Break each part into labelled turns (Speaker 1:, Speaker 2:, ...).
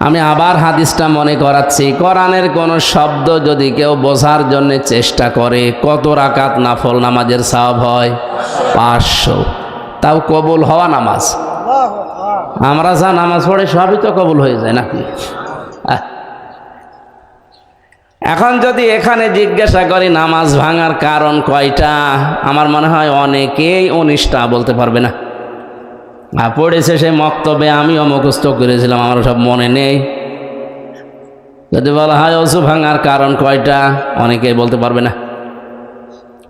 Speaker 1: আমি আবার হাদিসটা মনে করাচ্ছি। কোরআনের কোন শব্দ যদি কেউ বোঝার জন্য চেষ্টা করে, কত রাকাত নাফল নামাজের সাব হয়? পাঁচশো। তাও কবুল হওয়া নামাজ? আমরা যা নামাজ পড়ে সবই তো কবুল হয়ে যায় নাকি? এখন যদি এখানে জিজ্ঞাসা করি, নামাজ ভাঙার কারণ কয়টা? আমার মনে হয় অনেকেই উনিশটা বলতে পারবে না। আর পড়েছে সে মক্তবে, আমিও মুখস্থ করেছিলাম, আমার সব মনে নেই। যদি বলা হয় অসু ভাঙার কারণ কয়টা, অনেকেই বলতে পারবে না।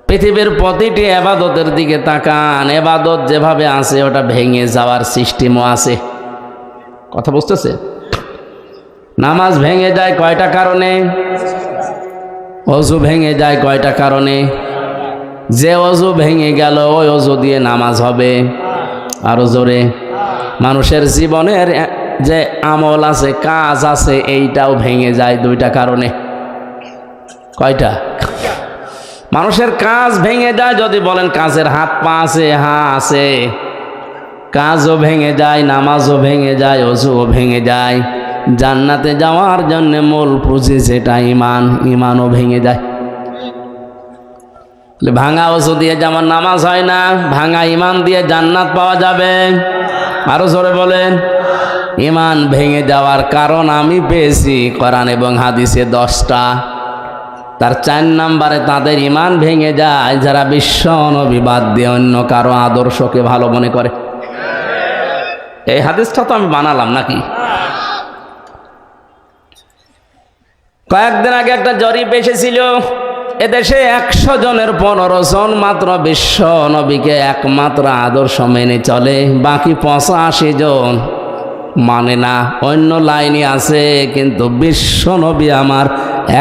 Speaker 1: পৃথিবীর প্রতিটি এবাদতের দিকে তাকান, এবাদত যেভাবে আছে, ওটা ভেঙে যাওয়ার সিস্টেমও আছে। কথা বুঝতেছে? নামাজ ভেঙে যায় কয়টা কারণে? অজু ভেঙে যায় কয়টা কারণে? যে অজু ভেঙে গেল, ওই অজু দিয়ে নামাজ হবে। আরও জোরে। মানুষের জীবনের যে আমল আছে, কাজ আছে, এইটাও ভেঙে যায় দুইটা কারণে। কয়টা? মানুষের কাজ ভেঙে যায় যদি বলেন কাজের হাত পা আছে, হা আছে। কাজও ভেঙে যায়, নামাজও ভেঙে যায়, অজুও ভেঙে যায়। জান্নাতে যাওয়ার জন্য মূল পুঁজি যেটা ইমান, ইমানও ভেঙে যায়। ভাঙা অজু দিয়ে যেমন নামাজ হয় না, ভাঙা ইমান দিয়ে জান্নাত পাওয়া যাবে। আরও জোরে বলেন, ইমান ভেঙে যাওয়ার কারণ আমি পেয়েছি কোরআন এবং হাদিসে দশটা। তার চার নাম্বারে তাদের ইমান ভেঙে যায়, যারা বিশ্ব নবিবাদ দিয়ে অন্য কারও আদর্শকে ভালো মনে করে। এই হাদিসটা তো আমি বানালাম নাকি? কয়েকদিন আগে একটা জরিপ এসেছিল এদেশে একশো জনের পনেরো জন মাত্র বিশ্ব নবীকে একমাত্র আদর্শ মেনে চলে, বাকি পঁচাশি জন মানে না। অন্য লাইনে আছে, কিন্তু বিশ্ব নবী আমার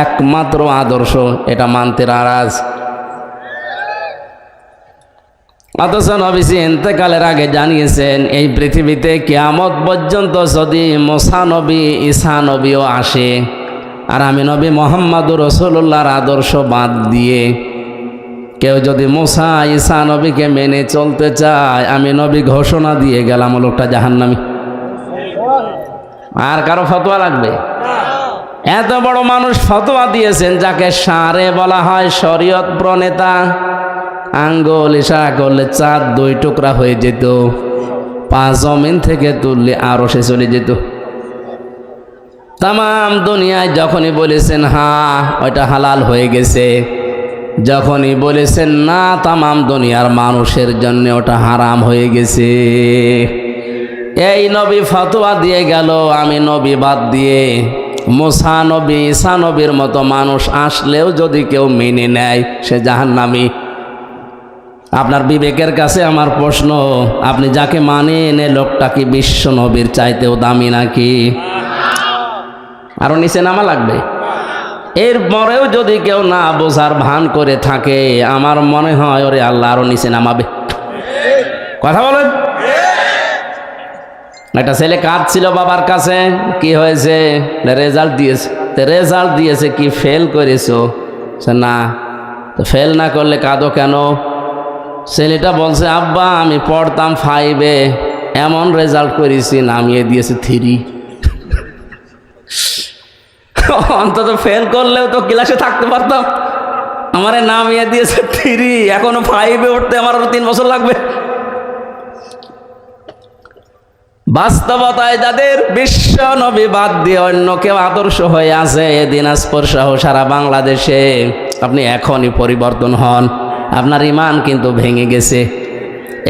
Speaker 1: একমাত্র আদর্শ, এটা মানতে নারাজ। অথচ নবীজি এতেকালের আগে জানিয়েছেন, এই পৃথিবীতে কেয়ামত পর্যন্ত যদি মোসা নবী আসে আর আমি নবী মোহাম্মদুর রসুল্লাহর আদর্শ বাদ দিয়ে কেউ যদি মোসা ঈসা নবীকে মেনে চলতে চায়, আমি নবী ঘোষণা দিয়ে গেলাম লোকটা জাহান্নামি। আর কারও ফতোয়া লাগবে? এত বড় মানুষ ফতোয়া দিয়েছেন যাকে সারে বলা হয় শরীয়ত প্রণেতা। আঙ্গুল ইশারা করলে চাঁদ দুই টুকরা হয়ে যেত পাঁচ জমিন থেকে তুললে আরও সে চলে যেত। তাম দুনিয়ায় যখনই বলেছেন হ্যাঁ ওইটা হালাল হয়ে গেছে। যখনই বলেছেন, না, তামাম দুনিয়ার মানুষের জন্য ওটা হারাম হয়ে গেছে। এই নবী ফতোয়া দিয়ে গেল, আমি নবী বাদ দিয়ে মোসা নবী, ঈসা নবীর মতো মানুষ আসলেও যদি কেউ মেনে নেয়, সে জাহান্নামী। আপনার বিবেকের কাছে আমার প্রশ্ন, আপনি যাকে মানেন, এ লোকটা কি বিশ্ব নবীর চাইতেও দামি নাকি? আরও নিচে নামা লাগবে। এরপরেও যদি কেউ না বোঝার ভান করে থাকে, আমার মনে হয় ওরে আল্লাহ আরও নিচে নামাবে। কথা বলেন? একটা ছেলে কাঁদছিল বাবার কাছে, কি হয়েছে? রেজাল্ট দিয়েছে। রেজাল্ট দিয়েছে, কি ফেল করেছ? না। তো ফেল না করলে কাঁদো কেন? ছেলেটা বলছে, আব্বা, আমি পড়তাম ফাইভে এমন রেজাল্ট করেছি, নামিয়ে দিয়েছে থ্রি অন্তত ফেল করলেও তো ক্লাসে থাকতে পারতাম। আমারে নামিয়ে দিয়েছে থ্রি, এখনও ফাইভে উঠতে আমার তিন বছর লাগবে। বাস্তবতায় যাদের বিশ্ব নবী বাদ দিয়ে অন্য কেউ আদর্শ হয়ে আছে দিনাজপুর সহ সারা বাংলাদেশে আপনি এখনই পরিবর্তন হন। আপনার ইমান কিন্তু ভেঙে গেছে।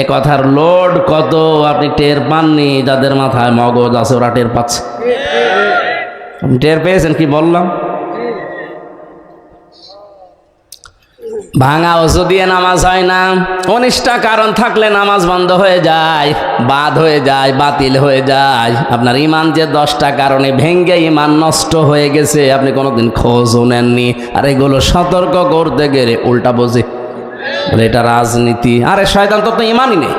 Speaker 1: এ কথার লোড কত আপনি টের পাননি, যাদের মাথায় মগজ আছে ওরা টের পাচ্ছে। টের পেয়েছেন কি বললাম? ভাঙা ওষু দিয়ে নামাজ হয় না উনিশটা কারণ থাকলে নামাজ বন্ধ হয়ে যায়, বাদ হয়ে যায়, বাতিল হয়ে যায়। আপনার ইমান যে দশটা কারণে ভেঙ্গে ইমান নষ্ট হয়ে গেছে, আপনি কোনোদিন খোঁজও নেননি। আর এগুলো সতর্ক করতে গেলে উল্টা বোঝে। বলে এটা রাজনীতি। আরে শয়তান তো তো ইমানই নেই।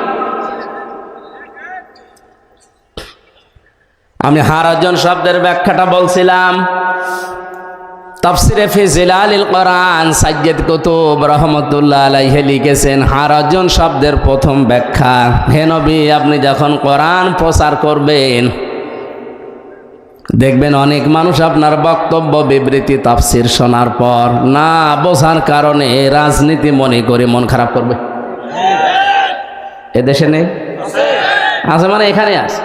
Speaker 1: আমি হারাজন শব্দের ব্যাখ্যাটা বলছিলাম। তাফসিরে ফিজিলালিল কোরআন সাজ্জেদ কুতুব রহমতুল্লাহ আলাইহি লিখেছেন, হারাজন শব্দের প্রথম ব্যাখ্যা, হে নবী, আপনি যখন কোরআন প্রচার করবেন, দেখবেন অনেক মানুষ আপনার বক্তব্য বিবৃতি তাফসির শোনার পর না বোঝার কারণে রাজনীতি মনে করে মন খারাপ করবে। এদেশে নেই? আছে মানে এখানে আছে।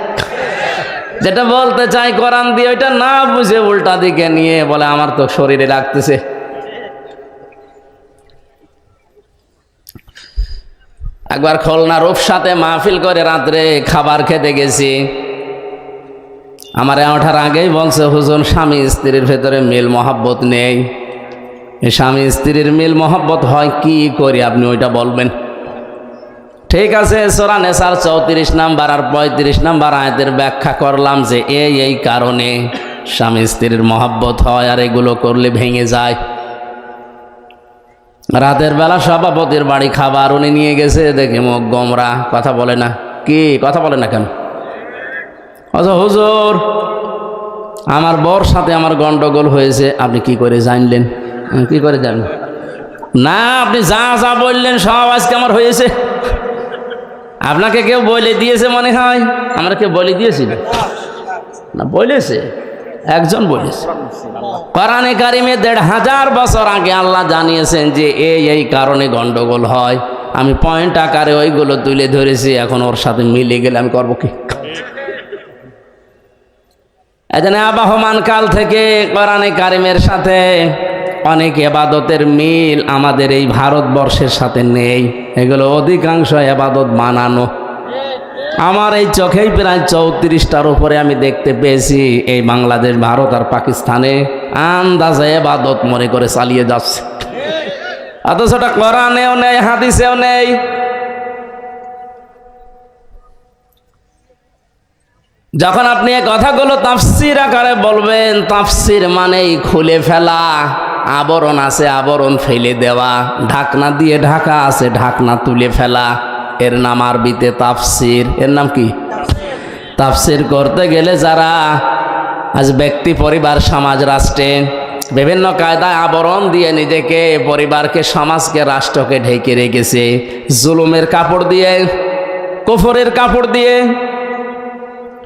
Speaker 1: যেটা বলতে চাই কোরআন দিয়ে, ওইটা না বুঝে উল্টা দিকে নিয়ে বলে, আমার তো শরীরে রাখতেছে একবার খুলনা রূপসাতে মাহফিল করে রাত্রে খাবার খেতে গেছি। আমার ওঠার আগেই বলছে, হুজুর, স্বামী স্ত্রীর ভেতরে মিল মহাব্বত নেই। স্বামী স্ত্রীর মিল মহাব্বত হয় কি করি আপনি ওইটা বলবেন? ঠিক আছে, সোরা নেসার চৌত্রিশ নাম্বার আর পঁয়ত্রিশ নাম্বার আয়াতের ব্যাখ্যা করলাম যে এই এই কারণে স্বামী স্ত্রীর মহাব্বত হয় আর এগুলো করলে ভেঙে যায়। রাতের বেলা সভাপতির বাড়ি খাবার উনি নিয়ে গেছে, দেখে মুখ গমরা, কথা বলে না। কি? কথা বলে না কেন? আচ্ছা হুজুর, আমার বর সাথে আমার গন্ডগোল হয়েছে, আপনি কি করে জানলেন? আমি কি করে জানলেন? না, আপনি যা যা বললেন সব আজকে আমার হয়েছে। আপনাকে কেউ বলে দিয়েছে মনে হয়? আমরা কেউ বলে দিয়েছি না? বলেছে। একজন বলেছে। কোরআনে কারিমে দেড় হাজার বছর আগে আল্লাহ জানিয়েছেন যে এই এই কারণে গন্ডগোল হয়। আমি পয়েন্ট আকারে ওইগুলো তুলে ধরেছি, এখন ওর সাথে মিলে গেলে আমি করব কি? এখানে আবাহমান কাল থেকে কোরআনে কারিমের সাথে অনেক এবাদতের মিল আমাদের এই ভারতবর্ষের সাথে নেই। এগুলো অধিকাংশ এবাদত বানানো আমার এই চোখেই প্রায় চৌত্রিশটার উপরে আমি দেখতে পেয়েছি এই বাংলাদেশ, ভারত আর পাকিস্তানে আন্দাজে এবাদত মনে করে চালিয়ে যাচ্ছে। অথচ ওটা নেই, হাদিসেও নেই। যখন আপনি কথাগুলো তাফসির আকারে বলবেন, তাফসির মানেই খুলে ফেলা। আবরণ আছে, আবরণ ফেলে দেওয়া। ঢাকনা দিয়ে ঢাকা আছে, ঢাকনা তুলে ফেলা। এর নাম আরবিতে তাফসির। এর নাম কি? তাফসির করতে গেলে যারা আজ ব্যক্তি, পরিবার, সমাজ, রাষ্ট্রে বিভিন্ন কায়দায় আবরণ দিয়ে নিজেকে, পরিবারকে, সমাজকে, রাষ্ট্রকে ঢেকে রেখেছে। জুলুমের কাপড় দিয়ে, কুফরের কাপড় দিয়ে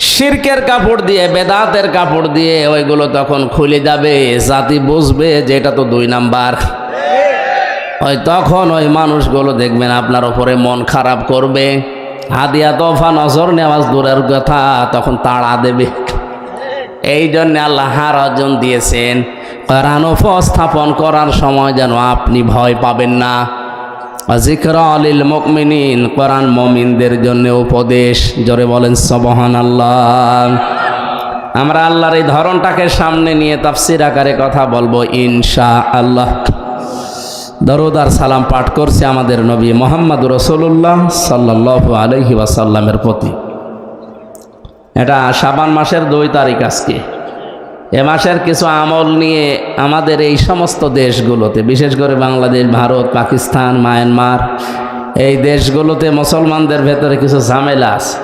Speaker 1: শিরকের কাপড় দিয়ে, বেদাতের কাপড় দিয়ে ওইগুলো তখন খুলে যাবে, জাতি বুঝবে যে এটা তো দুই নাম্বার। ওই তখন ওই মানুষগুলো দেখবেন আপনার ওপরে মন খারাপ করবে। হাদিয়া তোফা নজর নেওয়াজ দূরের কথা, তখন তাড়া দেবে। এই জন্য আল্লাহ হার অর্জন দিয়েছেন। কোরআন উপস্থাপন করার সময় যেন আপনি ভয় পাবেন না। আলিল মুকমিনিন কোরআন মমিনদের জন্য উপদেশ। জোরে বলেন সবহান আল্লাহ আমরা আল্লাহর এই ধরনটাকে সামনে নিয়ে তাফসির আকারে কথা বলব ইনশা আল্লাহ দরুদার সালাম পাঠ করছে আমাদের নবী মোহাম্মদ রসুল্লাহ সাল্লাহ আলহি ওয়াসাল্লামের প্রতি। এটা শাবান মাসের দুই তারিখ আজকে। এ মাসের কিছু আমল নিয়ে আমাদের এই সমস্ত দেশগুলোতে, বিশেষ করে বাংলাদেশ, ভারত, পাকিস্তান, মায়ানমার, এই দেশগুলোতে মুসলমানদের ভেতরে কিছু ঝামেলা আছে।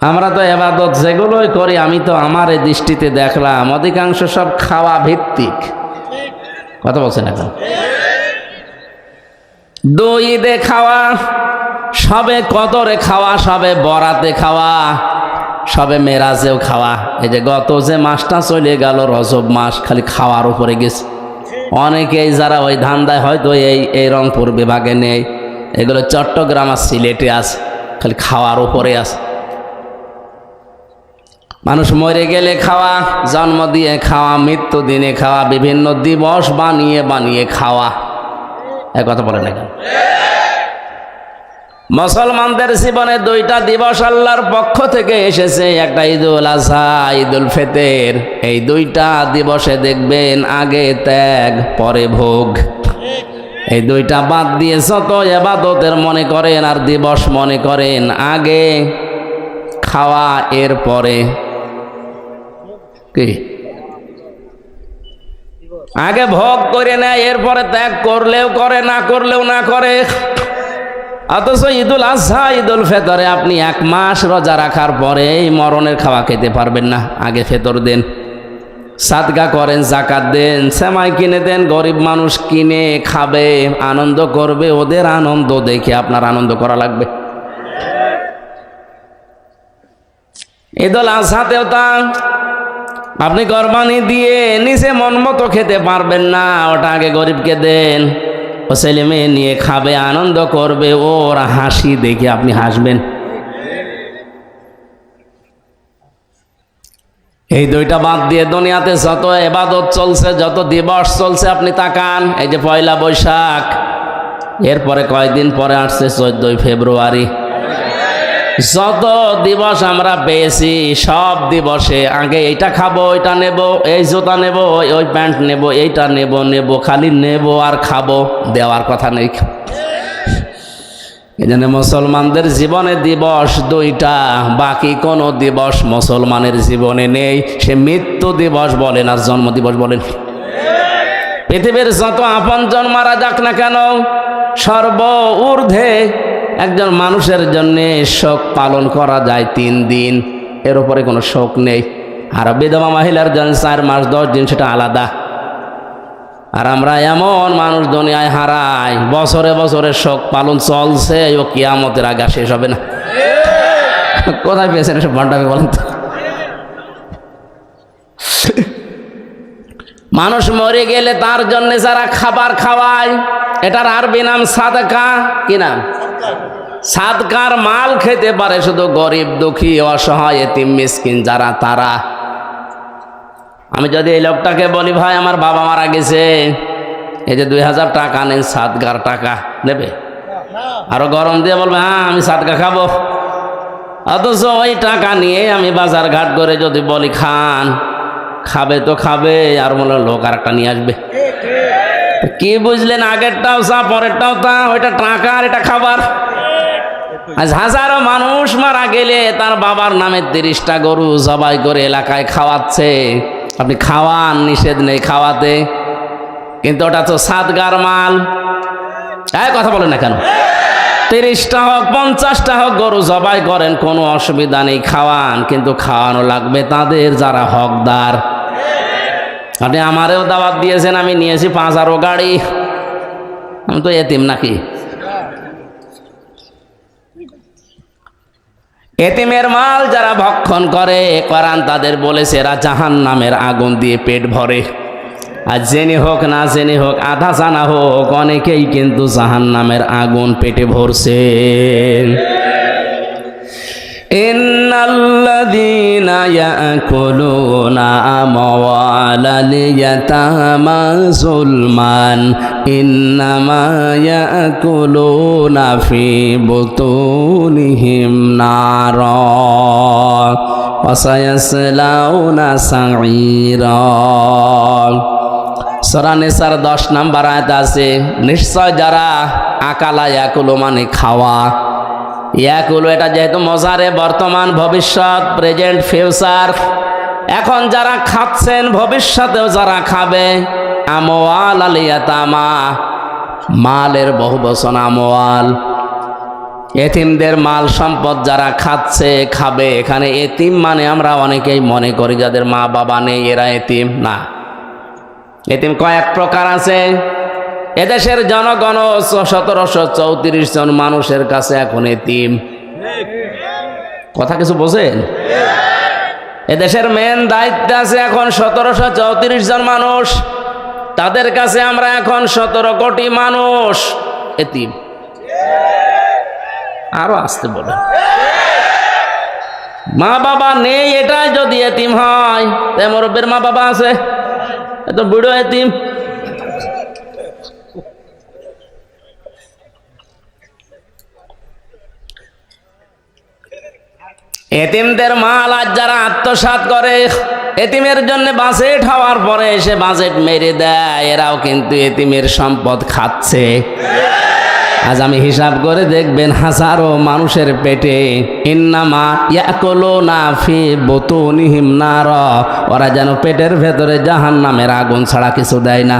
Speaker 1: আমরা তো এবাদত যেগুলোই করি, আমি তো আমার এই দৃষ্টিতে দেখলাম, অধিকাংশ সব খাওয়া ভিত্তিক। কথা বলছেন এখন? দুই ঈদে খাওয়া, সবে কদরে খাওয়া, সবে বরাতে খাওয়া সবে মেরাজেও খাওয়া। এই যে গত যে মাসটা চলে গেল, রজব মাস, খালি খাওয়ার উপরে গেছে। অনেকেই যারা ওই ধান্দায় হয়তো এই এই রংপুর বিভাগে নেই, এগুলো চট্টগ্রাম আর সিলেটে আছে, খালি খাওয়ার উপরে আছে। মানুষ মরে গেলে খাওয়া, জন্ম দিয়ে খাওয়া, মৃত্যু দিনে খাওয়া, বিভিন্ন দিবস বানিয়ে বানিয়ে খাওয়া। এক কথা বলে না কেন মুসলমানদের জীবনে দুইটা দিবস আল্লাহর পক্ষ থেকে এসেছে, একটা ঈদুল আজহা ঈদুল ফেতের। এই দুইটা দিবসে দেখবেন আগে ত্যাগ, পরে ভোগ। এই দুইটা বাদ দিয়ে যত এবাদতের মনে করেন আর দিবস মনে করেন, আগে খাওয়া এর পরে কি? আগে ভোগ করে নেয়, এরপরে ত্যাগ করলেও করে, না করলেও না করে। অথচ ঈদুল আজহা, ঈদুল ফেতরে আপনি এক মাস রোজা রাখার পরে এই মরণের খাওয়া খেতে পারবেন না। আগে ফেতর দেন, সাদগা করেন, জাকাত দেন, সেমাই কিনে দেন, গরিব মানুষ কিনে খাবে, আনন্দ করবে, ওদের আনন্দ দেখে আপনার আনন্দ করা লাগবে। ঈদুল আজহাতেও তা, আপনি কোরবানি দিয়ে নিজে মন মতো খেতে পারবেন না, ওটা আগে গরিবকে দেন। ও ছেলে মেয়ে নিয়ে খাবে, আনন্দ করবে, ওর হাসি দেখে আপনি হাসবেন। এই দুইটা বাদ দিয়ে দুনিয়াতে যত এবাদত চলছে, যত দিবস চলছে, আপনি তাকান। এই যে পয়লা বৈশাখ, এরপরে কয়েকদিন পরে আসছে? চোদ্দই ফেব্রুয়ারি। যত দিবস আমরা পেয়েছি সব দিবসে আগে এইটা খাব, ওইটা নেব, এই জুতা নেব ওই প্যান্ট নেব, এইটা নেব নেব, খালি নেব আর খাব, দেওয়ার কথা নেই। এই জন্য মুসলমানদের জীবনে দিবস দুইটা, বাকি কোনো দিবস মুসলমানের জীবনে নেই। সে মৃত্যু দিবস বলেন আর জন্ম দিবস বলেন। পৃথিবীর যত আপনজন মারা যাক না কেন, সর্ব ঊর্ধ্বে একজন মানুষের জন্য শোক পালন করা যায় তিন দিন। এর উপরে কোনো শোক নেই। আর বিধবা মহিলার জন্য চার মাস, দশ দিন সেটা আলাদা। আর আমরা এমন মানুষ দুনিয়ায় হারাই, বছরে বছরে শোক পালন চলছে, ও কিয়ামতের আগা শেষ হবে না। কোথায় পেয়েছেন এসব ভান্ডামি বলেন তো? মানুষ মরে গেলে তার জন্য যারা খাবার খাওয়ায়, এটার আরবি নাম সাদকা, কি নাম? সাদকার মাল খেতে পারে শুধু গরিব, দুঃখী, অসহায়, এতিম, মিসকিন যারা তারা। আমি যদি এই লোকটাকে বলি, ভাই, আমার বাবা মারা গেছে। এই যে দুই হাজার টাকা নেন সাদগার টাকা নেবে আরও গরম দিয়ে বলবে হ্যাঁ আমি সাদগা খাব। অথচ ওই টাকা নিয়ে আমি বাজার ঘাট করে যদি বলি, খান, খাবে তো খাবে। আর মনে লোক আর একটা নিয়ে আসবে। কি বুঝলেন? আগেরটাও চা, পরেরটাও তা, ওইটা টাকা আর এটা খাবার। হাজারো মানুষ মারা গেলে তার বাবার নামে তিরিশটা গরু জবাই করে এলাকায় খাওয়াচ্ছে। আপনি খাওয়ান, নিষেধ নেই খাওয়াতে। কিন্তু ওটা তো সাতগার মাল। এই কথা বলেন না কেন? তিরিশটা হোক, পঞ্চাশটা হোক, গরু জবাই করেন, কোনো অসুবিধা নেই, খাওয়ান। কিন্তু খাওয়ানো লাগবে তাদের যারা হকদার। আপনি আমারেও দাওয়াত দিয়েছেন, আমি নিয়েছি পাঁচ হাজারো গাড়ি। আমি তো এতিম নাকি? এতিমের মাল যারা ভক্ষণ করে করান তাদের বলেছে, এরা জাহান নামের আগুন দিয়ে পেট ভরে। আর জেনে হোক না জেনে হোক, আধা জানা হোক, অনেকেই কিন্তু জাহান নামের আগুন পেটে ভরছে। إن الذين يأكلون أموال اليتامى ظلما إنما يأكلون في بطونهم نارا وسيصلون سعيرا সরানেসার দশ নাম্বার আয়াত আছে নিশ্চয় যারা আকালা ইয়াকুলো মানে খাওয়া ইয়াকুলো এটা যেহেতু মজারে, বর্তমান, ভবিষ্যৎ প্রেজেন্ট ফিউচার এখন যারা খাচ্ছেন, ভবিষ্যতেও যারা খাবে আমোয়াল আলিয়াতামা মালের বহু বচন আমোয়াল এতিমদের মাল সম্পদ যারা খাচ্ছে, খাবে। এখানে এতিম মানে আমরা অনেকেই মনে করি, যাদের মা বাবা নেই, এরা এতিম না। এতিম কয়েক প্রকার আছে। এদেশের জনগণ সতেরোশো চৌত্রিশ জন মানুষের কাছে এখন এতিম। কথা কিছু বোঝেন? এদেশের মেন দায়িত্ব আছে এখন সতেরোশো চৌত্রিশ জন মানুষ। তাদের কাছে আমরা এখন সতেরো কোটি মানুষ এতিম। আরও আসতে বলে মা বাবা নেই এটাই যদি এতিম হয়, তাই মুরব্বের মা বাবা আছে। এত বুড়ো এতিম। এতিমদের মাল আজ যারা আত্মসাত করে, এতিমের জন্য বাজেট হওয়ার পরে এসে বাজেট মেরে দেয়। এরাও কিন্তু এতিমের সম্পদ খাচ্ছে। আজ আমি হিসাব করে দেখবেন, হাজারো মানুষের পেটে না ফি ওরা যেন পেটের ভেতরে জাহান নামের আগুন ছাড়া কিছু দেয় না।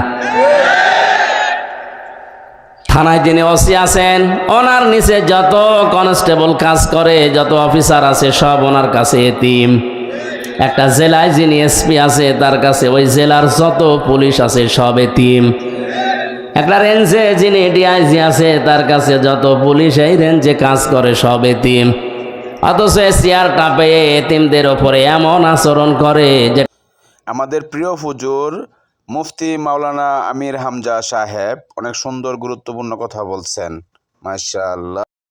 Speaker 1: থানায় যিনি ওসি আছেন, ওনার নিচে যত কনস্টেবল কাজ করে, যত অফিসার আছে, সব ওনার কাছে এতিম। একটা জেলায় যিনি এসপি আছে, তার কাছে ওই জেলার যত পুলিশ আছে, সব এতিম। একটা রেঞ্জে যিনি ডিআইজি আছে, তার কাছে যত পুলিশ, এই রেঞ্জে কাজ করে, সব এতিম। অথচ চেয়ারটা পেয়ে এতিমদের ওপরে এমন আচরণ করে যে
Speaker 2: আমাদের প্রিয় হুজুর মুফতি মাওলানা আমির হামজা সাহেব অনেক সুন্দর গুরুত্বপূর্ণ কথা বলছেন। মাশাআল্লাহ।